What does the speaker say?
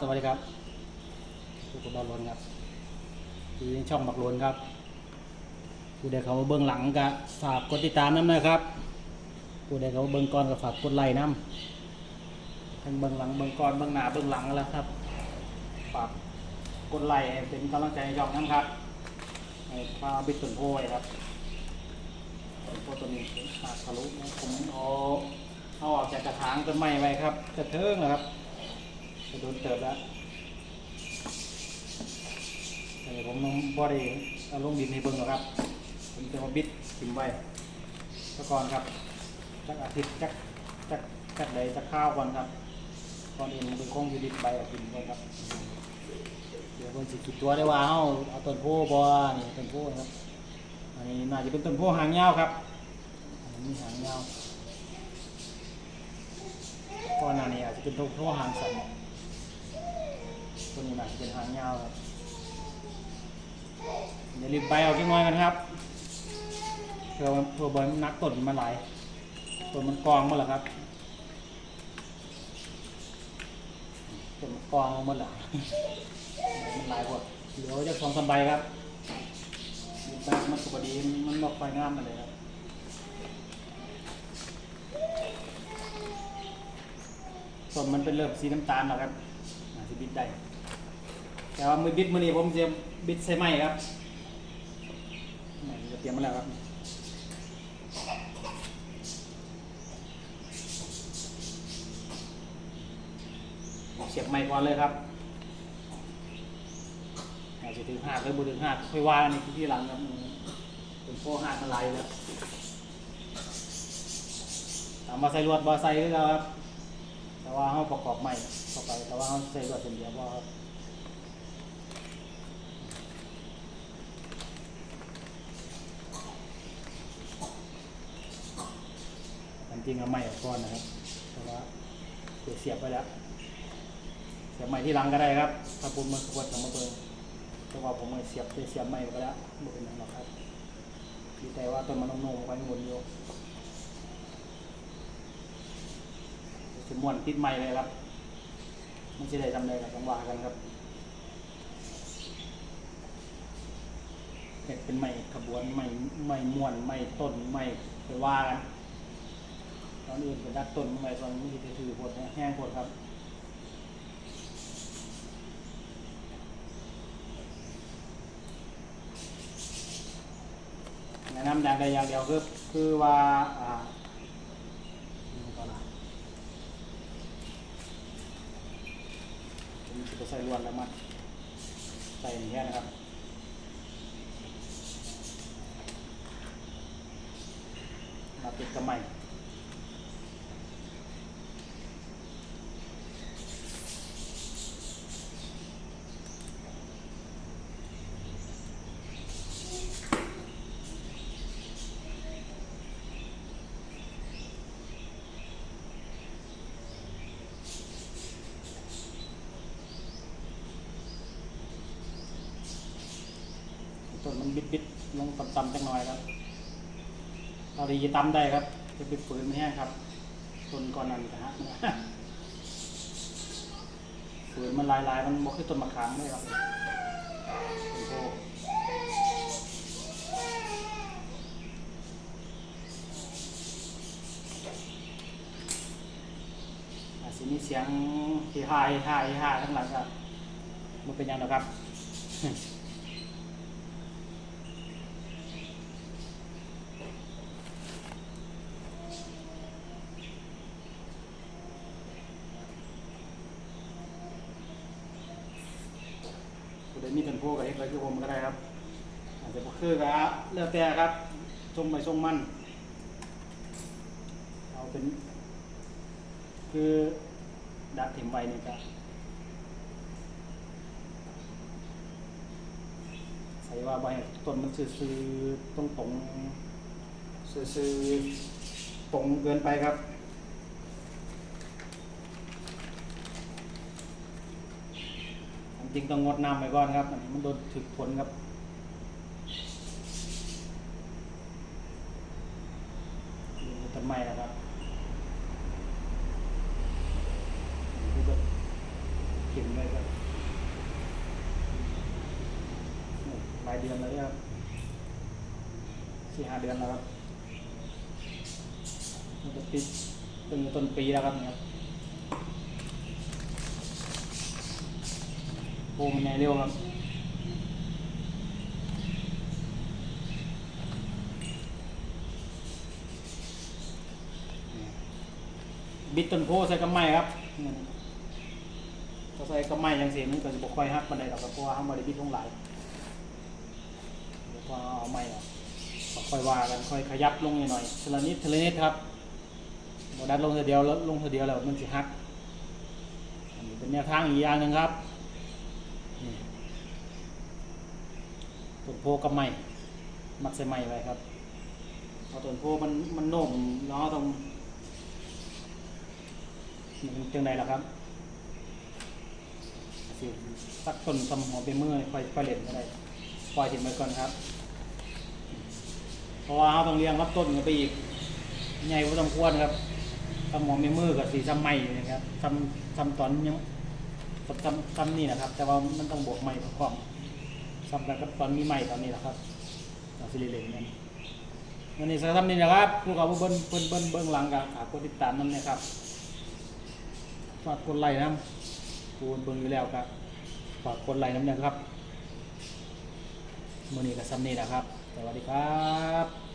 สวัสดีครับทุกคนบอลลนครับที่ช่องบักลนครับผู้ใดเขาเบื้องหลังก็ฝากกดติดตามน้ำนะครับผู้ใดเขาเบื้องก่อนก็ฝากกดไลค์น้ำทั้งเบื้องหลังเบื้องก่อนเบื้องหน้าเบื้องหลังแล้วครับฝากกดไลค์เป็นกำลังใจให้ช่องน้ำครับให้พาบิดต้นโพยครับต้นโพต้นนี้ขาดทะลุผมเอาเอาออกจากกระถางต้นไม้ไว้ครับจะเทิงนะครับ โดนเติบแล้วแต่ผมต้องบ่ได้เอาลงดินให้เบิ่งหรอกครับ ผมจะมาบิดทิมไว้ซะก่อนครับจักอาทิตย์จักจักจักใดจักข้าวก่อนครับก่อนอื่นผมไปคงยูดินใบเอาทิมก่อนครับ เดี๋ยวคนสิคิดตัวได้ว่าเอาเอาต้นโพบ่นี่ต้นโพครับอันนี้น่าจะเป็นต้นโพหางยาวครับอันนี้หางยาวก่อนหน้านี้อาจจะเป็นต้นโพหางสั้น ตัวนี้หนักเป็นหางยาวครับอย่าลืมไปเอาเก็บน้อยกันครับเพื่อเพื่อบอลนักต้นมันไหลต้นมันกองหมดแล้วครับต้นมันกองหมดแล้วมันไหลหมดเหลือจะสองสามใบครับมันสุกดีมันบอกไฟงามมาเลยครับต้นมันเป็นเริ่มสีน้ำตาลแล้วครับอาจจะบิดได้ แต่ว่ามือบิดมือนี้ผมจะบิดใส่ไม้ครับจะเตรียมมาแล้วครับเสียบไม้ก่อนเลยครับอาจจะถึงห้าหรือบุถึงห้าค่อยว่ากันอีกที่หลังครับเป็นโฟห้ามันไหลแล้วถามมาใส่ลวดบอใส่ก็แล้วครับ แต่ว่าเขาประกอบใหม่เข้าไปแต่ว่าเขาใส่ลวดเป็นเดียวพอครับ ริงๆเอาใหม่ออกก่อนนะครับแต่ว่าเดี๋ยวเสียบไปแล้วเสียบใหม่ที่หลังก็ได้ครับ ถ้าผมมาขวดกับมาเบิงแต่ว่าผมไม่เสียบเสียบใหม่ก็แล้วไม่เป็นไรหรอกครับพี่แต่ว่าต้นมันโน้มๆไว้หมุนอยู่จะม้วนติดใหม่เลยครับไม่ใช่ได้ทำอะไรกับต้องว่ากันครับเห็ดเป็นใหม่ขบวนใหม่ใหม่ม้วนใหม่ต้นใหม่ไปว่ากัน ตอนอื่นเป็นดักต้นใหม่ตอนนี้จะถือผลแห้งผลครับแนะนำอย่างใดอย่างเดียวคือคือว่าอ่านี่ก่อนนะผมจะใส่ลวนแล้วมัดใส่อย่างนี้นะครับมาติดกับใหม่ ต้นมันบิดบิดๆลงต่ำๆจังหน่อยครับเราดีจะตำได้ครับ จะไปฝืนไม่แห้งครับต้นก่อนนั้นนะฮะฝืนมันลายลายๆมันบอกคือต้นมะขามเลยครับต้นโพอาจจะมีเสียงที่ฮาที่าที่ฮาทั้งหลังครับมันเป็นยังหรอกครับ ผู้ใดมีต้นโพกับเฮ็ดไว้คือผมก็ได้ครับอาจจะบ่คือก็แล้วแต่ครับชงไปชงมันเอาเป็น คือดักถิ่มไว้นี่ก็ใส่ว่าใบต้นมันซื่อๆตรงตรงๆซื่อๆตรงเกินไปครับ จริงต้องงดน้ำไปก่อนครับ อันนี้มันโดนถึกผลครับต้นไม้แล้วครับดูก็เข็มไลยครับหลายเดือนแล้วครับสี่ห้าเดือนแล้วครับมันจะปิดเป็นต้นปีแล้วครับเนี่ย ครับโอ้มันใหญ่เร็วครับบิดต้นโพใส่กำไม้ครับถ้าใส่กำไม้ยังเสียมันก็จะบกค่อยฮักมันได้หรอกครับเพราะว่าห้ามบริบิดลงหลายเดี๋ยวพอเอาไม้ออกก็ค่อยว่ากันค่อยขยับลงหน่อยๆทีละนิดทีละนิดครับบดัดลงทีเดียวแล้วลงทีเดียวแล้วมันจะฮักอันนี้เป็นแนวทางอีกอย่างหนึ่งครับ ต้นโพกับไม้มักใส่ไม้ไว้ครับพราะต้นโพมันมันโน่มเนาะต้องมันจังไดล่ะครับสิสักต้นทำหัวเป็นมือค่อยค่อยเล่นก็ได้ปล่อยทิ้งไว้ก่อนครับเพราะว่าเราต้องเลี้ยงรับต้นกันไปอีกใหญ่พอสมควรครับทำหัวเป็นมือกับสีซ้ำใหม่นะครับซ้ำซ้ำตอนยัง ซ้ำซ้ำนี่นะครับ แต่ว่ามันต้องบวกใหม่ประกอบซ้ำกันกับตอนมีใหม่ตอนนี้แหละครับเราสิเล่นๆกันวันนี้สักทำนี่นะครับพวกเราเบิ้ลเบิ้ลเบิ้ลเบิ้งหลังกันฝากกดติดตามนั่นนะครับฝากกดไลค์นะกูเบิ่งอยู่แล้วครับฝากกดไลค์น้ำเนี่ยครับมือนี้กับซัมนี่นะครับ สวัสดีครับ